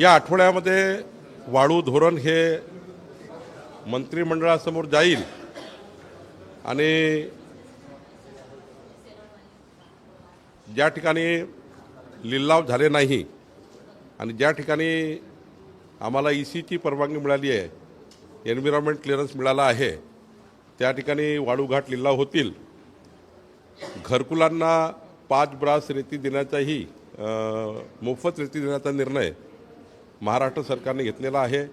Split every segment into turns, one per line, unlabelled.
या आठवड्यामध्ये वाळू धोरण हे मंत्रिमंडळासमोर जाईल आणि ज्या ठिकाणी लिलाव झाले नाही आणि ज्या ठिकाणी आम्हाला ई सीची परवानगी मिळाली आहे एन्व्हिरॉन्मेंट क्लिअरन्स मिळाला आहे त्या ठिकाणी वाळूघाट लिलाव होतील. घरकुलांना पाच ब्रास रेती देण्याचाही मोफत रेती देण्याचा निर्णय महाराष्ट्र सरकारने घेतलेला आहे.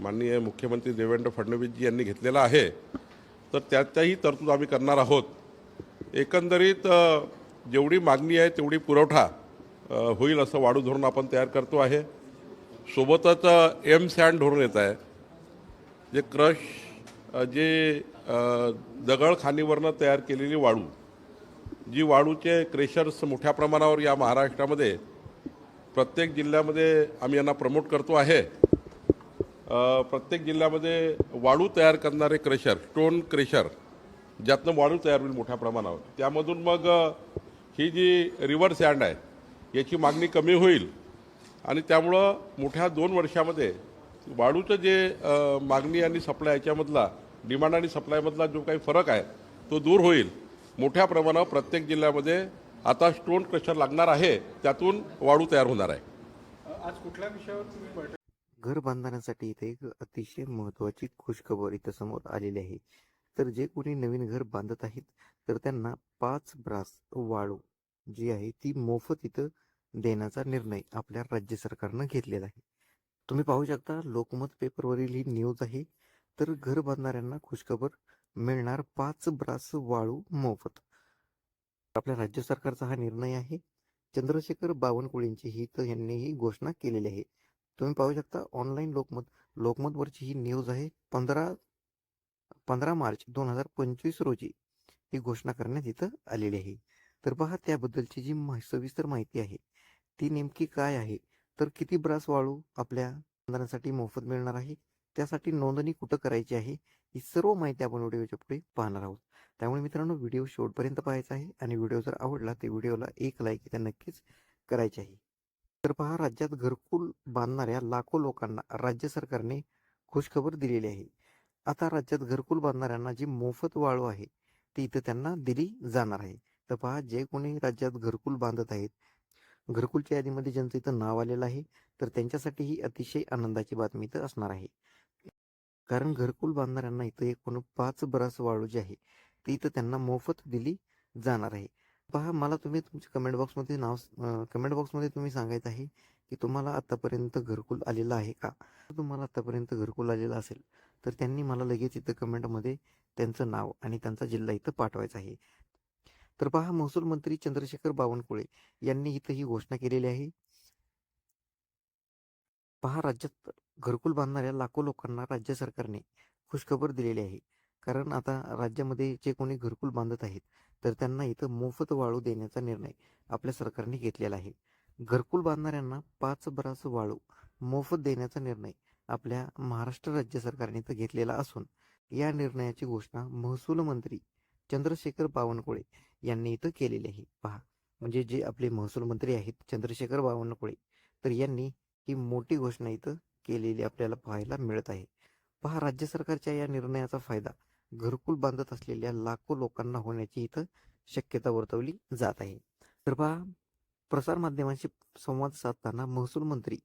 माननीय मुख्यमंत्री देवेंद्र फडणवीसजी यांनी घेतलेला आहे. तर त्याच्याही तरतूद आम्ही करणार आहोत. एकंदरीत जेवढी मागणी आहे तेवढी पुरवठा होईल असं वाढू धोरण आपण तयार करतो आहे. सोबतच एम सँड धोरण येत आहे. जे क्रश जे दगडखानीवरनं तयार केलेली वाळू जी वाळूचे क्रेशर्स मोठ्या प्रमाणावर या महाराष्ट्रामध्ये प्रत्येक जिल्ह्यामध्ये आम्ही यांना प्रमोट करतो आहे. प्रत्येक जिल्ह्यामध्ये वाळू तयार करणारे क्रेशर स्टोन क्रेशर ज्यातनं वाळू तयार होईल मोठ्या प्रमाणावर. त्यामधून मग ही जी रिव्हर सँड आहे याची मागणी कमी होईल. आणि त्यामुळं मोठ्या दोन वर्षामध्ये वाळूचं जे मागणी आणि सप्लाय याच्यामधला डिमांड आणि सप्लायमधला जो काही फरक आहे तो दूर होईल. मोठ्या प्रमाणावर प्रत्येक जिल्ह्यामध्ये आता स्टोन क्रशर लागणार आहे त्यातून वाळू तयार होणार आहे.
आज कुठल्या विषयावर तुम्ही बैठक
घर बांधण्यासाठी इथे एक अतिशय महत्त्वाची खुशखबर इथं समोर आलेली आहे. तर जे कोणी नवीन घर बांधत आहेत तर त्यांना पाच ब्रास वाळू जी आहे ती मोफत इथं देण्याचा निर्णय आपल्या राज्य सरकारनं घेतलेला आहे. तुम्ही पाहू शकता लोकमत पेपरवरील ही न्यूज आहे. तर घर बांधणाऱ्यांना खुशखबर मिळणार पाच ब्रास वाळू मोफत. आपल्या राज्य सरकारचा हा निर्णय आहे. चंद्रशेखर बावनकुळेंची ही तर यांनी ही घोषणा केलेली आहे. तुम्ही पाहू शकता ऑनलाईन लोकमत लोकमतवरची ही न्यूज आहे. पंधरा पंधरा मार्च दोन हजार पंचवीस रोजी ही घोषणा करण्यात इथं आलेली आहे. तर पहा त्याबद्दलची जी मा- सविस्तर माहिती आहे ती नेमकी काय आहे? तर किती ब्रास वाळू आपल्या आमदारांसाठी मोफत मिळणार आहे? त्यासाठी नोंदणी कुठं करायची आहे? ही सर्व माहिती आपण व्हिडिओच्या पुढे पाहणार आहोत. त्यामुळे मित्रांनो व्हिडिओ शेवटपर्यंत पाहायचा आहे आणि व्हिडिओ जर आवडला तर व्हिडिओला एक लाईक इथे नक्कीच करायचे आहे. तर पहा राज्यात घरकुल बांधणाऱ्या लाखो लोकांना राज्य सरकारने खुशखबर दिलेली आहे. आता राज्यात घरकुल बांधणाऱ्यांना जी मोफत वाळू आहे ती इथं त्यांना दिली जाणार आहे. तर पहा जे कोणी राज्यात घरकुल बांधत आहेत घरकुलच्या यादीमध्ये ज्यांचं इथं नाव आलेलं आहे तर त्यांच्यासाठी ही अतिशय आनंदाची बातमी इथं असणार आहे. कारण घरकुल बांधणाऱ्यांना इथं एकूण पाच बरास वाळू जी आहे ती इथं त्यांना मोफत दिली जाणार आहे. पहा मला तुम्ही तुमच्या कमेंट बॉक्समध्ये नाव कमेंट बॉक्समध्ये तुम्ही सांगायचं आहे की तुम्हाला आतापर्यंत घरकुल आलेलं आहे का? तुम्हाला आतापर्यंत घरकुल आलेला असेल तर त्यांनी मला लगेच इथं कमेंटमध्ये त्यांचं नाव आणि त्यांचा जिल्हा इथं पाठवायचा आहे. तर पहा महसूल मंत्री चंद्रशेखर बावनकुळे यांनी इथं ही घोषणा केलेली आहे. पहा राज्यात घरकुल बांधणाऱ्या लाखो लोकांना राज्य सरकारने खुशखबर दिलेली आहे. कारण आता राज्यामध्ये जे कोणी घरकुल बांधत आहेत तर त्यांना इथं मोफत वाळू देण्याचा निर्णय आपल्या सरकारने घेतलेला आहे. घरकुल बांधणाऱ्यांना पाच बरास वाळू मोफत देण्याचा निर्णय आपल्या महाराष्ट्र राज्य सरकारने इथं घेतलेला असून या निर्णयाची घोषणा महसूल मंत्री चंद्रशेखर बावनकुळे यांनी इथं केलेली आहे. पहा म्हणजे जे आपले महसूल मंत्री आहेत चंद्रशेखर बावनकुळे तर यांनी ही मोठी घोषणा इथं केलेली आपल्याला पाहायला मिळत आहे. पहा राज्य सरकारच्या या निर्णयाचा फायदा घरकुल बांधत असलेल्या लाखो लोकांना होण्याची इथं शक्यता वर्तवली जात आहे. तर पहा प्रसारमाध्यमांशी संवाद साधताना महसूल मंत्री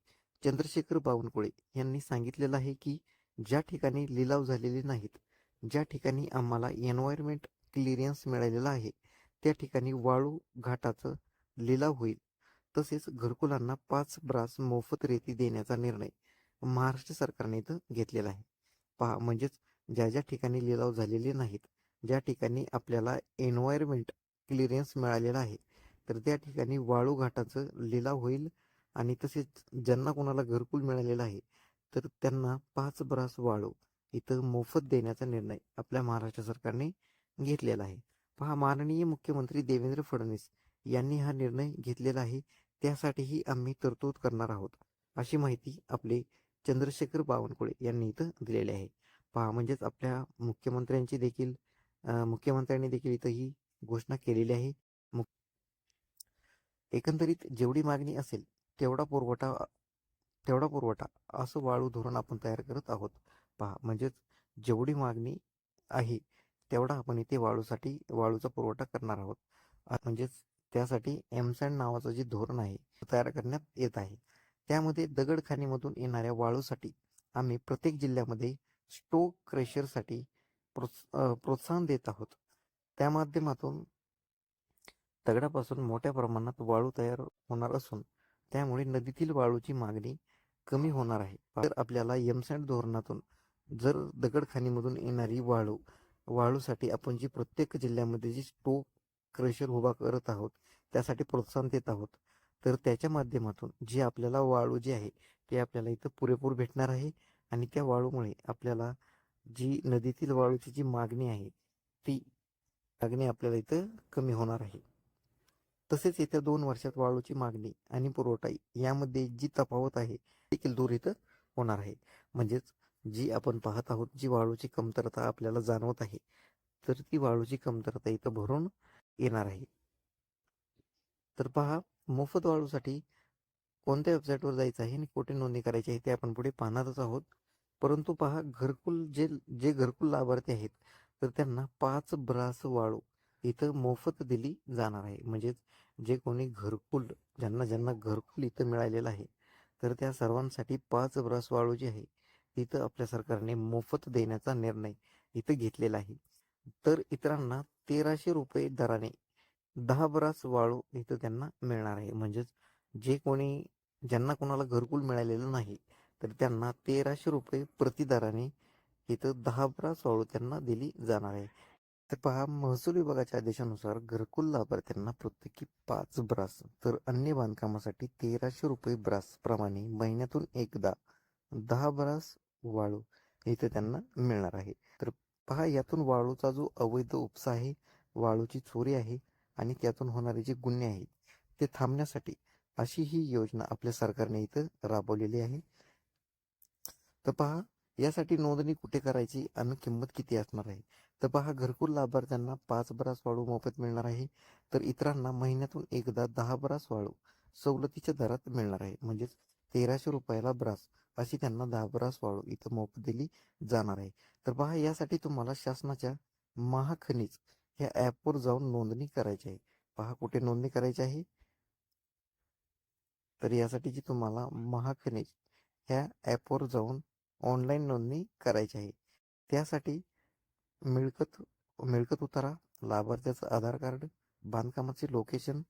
चंद्रशेखर बावनकुळे यांनी सांगितलेलं आहे की ज्या ठिकाणी लिलाव झालेले नाहीत ज्या ठिकाणी आम्हाला एन्व्हायरमेंट क्लिअरन्स मिळालेला आहे त्या ठिकाणी वाळू घाटाचं लिलाव होईल. तसेच घरकुलांना पाच ब्रास मोफत रेती देण्याचा निर्णय महाराष्ट्र सरकारने इथं घेतलेला आहे. पहा म्हणजेच ज्या ज्या ठिकाणी लिलाव झालेले नाहीत ज्या ठिकाणी आपल्याला एन्व्हायरमेंट क्लिअरन्स मिळालेला आहे तर त्या ठिकाणी वाळू घाटाचं लिलाव होईल आणि तसेच ज्यांना कोणाला घरकुल मिळालेलं आहे तर त्यांना पाच ब्रास वाळू इथं मोफत देण्याचा निर्णय आपल्या महाराष्ट्र सरकारने घेतलेला आहे. पहा माननीय मुख्यमंत्री देवेंद्र फडणवीस यांनी हा निर्णय घेतलेला आहे त्यासाठीही आम्ही तरतूद करणार आहोत अशी माहिती आपले चंद्रशेखर बावनकुळे यांनी इथं दिलेली आहे. पहा म्हणजेच आपल्या मुख्यमंत्र्यांची देखील मुख्यमंत्र्यांनी देखील इथं ही घोषणा केलेली आहे. एकंदरीत जेवढी मागणी असेल तेवढा पुरवठा तेवढा पुरवठा असं वाळू धोरण आपण तयार करत आहोत. पहा म्हणजेच जेवढी मागणी आहे तेवढा आपण इथे वाळूसाठी वाळूचा पुरवठा करणार आहोत. म्हणजेच त्यासाठी एमसँड नावाचं जे धोरण आहे तयार करण्यात येत आहे. त्यामध्ये दगडखानीमधून येणाऱ्या वाळूसाठी आम्ही प्रत्येक जिल्ह्यामध्ये स्टोक क्रेशरसाठी प्रोत्स प्रोत्साहन देत आहोत. त्या माध्यमातून दगडापासून मोठ्या प्रमाणात वाळू तयार होणार असून त्यामुळे नदीतील वाळूची मागणी कमी होणार आहे. तर आपल्याला यमसँड धोरणातून जर दगडखाणीमधून येणारी वाळू वाळूसाठी आपण जी प्रत्येक जिल्ह्यामध्ये जी स्टोक क्रेशर उभा करत आहोत त्यासाठी प्रोत्साहन देत आहोत. तर त्याच्या माध्यमातून जी आपल्याला वाळू जी आहे ती आपल्याला इथं पुरेपूर भेटणार आहे. आणि त्या वाळूमुळे आपल्याला जी नदीतील वाळूची जी मागणी आहे ती मागणी आपल्याला इथं कमी होणार आहे. तसेच येत्या दोन वर्षात वाळूची मागणी आणि पुरवठा यामध्ये जी तफावत आहे देखील दूर इथं होणार आहे. म्हणजेच जी आपण पाहत आहोत जी वाळूची कमतरता आपल्याला जाणवत आहे तर ती वाळूची कमतरता इथं भरून येणार आहे. तर पहा मोफत वाळूसाठी कोणत्या वेबसाईटवर जायचं आहे आणि कुठे नोंदणी करायची आहे ते आपण पुढे पाहणारच आहोत. परंतु पहा घरकुल जे जे घरकुल लाभार्थी आहेत तर त्यांना पाच ब्रास वाळू इथं मोफत दिली जाणार आहे. म्हणजेच जे कोणी घरकुल ज्यांना ज्यांना घरकुल इथं मिळालेलं आहे तर त्या सर्वांसाठी पाच ब्रास वाळू जी आहे तिथं आपल्या सरकारने मोफत देण्याचा निर्णय इथं घेतलेला आहे. तर इतरांना तेराशे रुपये दराने दहा ब्रास वाळू इथं त्यांना मिळणार आहे. म्हणजेच जे कोणी ज्यांना कोणाला घरकुल मिळालेलं नाही तर त्यांना तेराशे रुपये प्रति दराने इथं दहा ब्रास वाळू त्यांना दिली जाणार आहे. तर पहा महसूल विभागाच्या आदेशानुसार घरकुल लाभार्थ्यांना प्रत्येकी पाच ब्रास तर अन्य बांधकामासाठी तेराशे रुपये ब्रास प्रमाणे महिन्यातून एकदा दहा ब्रास वाळू इथे त्यांना मिळणार आहे. तर पहा यातून वाळूचा जो अवैध उपसा आहे वाळूची चोरी आहे आणि त्यातून होणारे जे गुन्हे आहेत ते थांबण्यासाठी अशी ही योजना आपल्या सरकारने इथं राबवलेली आहे. तर पहा यासाठी नोंदणी कुठे करायची आणि किंमत किती असणार आहे? तर पहा घरकुल लाभार्थ्यांना पाच बरास वाळू मोफत मिळणार आहे तर इतरांना महिन्यातून एकदा दहा बरास वाळू सवलतीच्या दरात मिळणार आहे. म्हणजेच तेराशे रुपयाला ब्रास अशी त्यांना दहा ब्रास वाळू इथं मोफत दिली जाणार आहे. तर पहा यासाठी तुम्हाला शासनाच्या महाखनिज या ॲपवर जाऊन नोंदणी करायची आहे. पहा कुठे नोंदणी करायची आहे? तर यासाठी जी तुम्हाला महाखनिज ह्या ॲपवर जाऊन ऑनलाईन नोंदणी करायची आहे. त्यासाठी मिळकत मिळकत उतारा लाभार्थ्याचं आधार कार्ड बांधकामाचे लोकेशन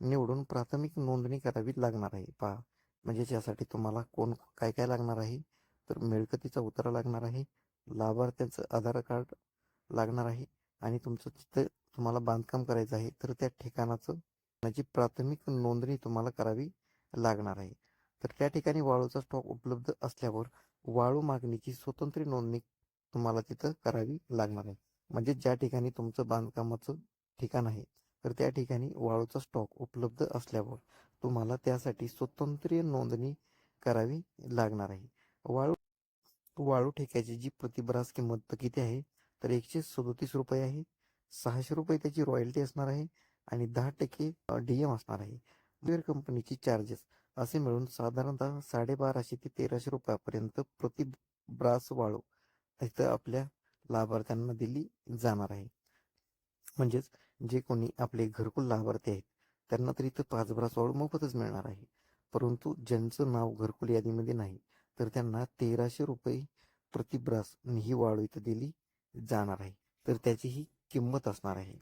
निवडून प्राथमिक नोंदणी करावी लागणार आहे. पहा म्हणजे ज्यासाठी तुम्हाला कोण काय काय लागणार आहे? तर मिळकतीचा उतारा लागणार आहे लाभार्थ्याचं आधार कार्ड लागणार आहे आणि तुमचं तिथं तुम्हाला बांधकाम करायचं आहे तर त्या ठिकाणाचं त्याची प्राथमिक नोंदणी तुम्हाला करावी लागणार आहे. तर त्या ठिकाणी वाळूचा स्टॉक उपलब्ध असल्यावर वाळू मागणीची स्वतंत्र नोंदणी तुम्हाला तिथं करावी लागणार आहे. म्हणजे ज्या ठिकाणी तुमचं बांधकामाचं ठिकाण आहे तर त्या ठिकाणी वाळूचा स्टॉक उपलब्ध असल्यावर तुम्हाला त्यासाठी स्वतंत्र नोंदणी करावी लागणार आहे. वाळू वाळू ठेक्याची जी प्रतिब्रास किंमत किती आहे तर एकशे सदोतीस रुपये आहे सहाशे रुपये त्याची रॉयल्टी असणार आहे आणि दहा टक्के डी एम असणार आहे. कंपनीची चार्जेस असे मिळून साधारणतः साडेबाराशे ते तेराशे रुपयापर्यंत प्रति ब्रास वाळू इथं आपल्या लाभार्थ्यांना दिली जाणार आहे. म्हणजेच जे कोणी आपले घरकुल लाभार्थी आहेत त्यांना तर इथं पाच ब्रास वाळू मोफतच मिळणार आहे. परंतु ज्यांचं नाव घरकुल यादीमध्ये नाही तर त्यांना तेराशे रुपये प्रति ब्रास ही वाळू इथं दिली जाणार आहे. तर त्याची ही किंमत असणार आहे.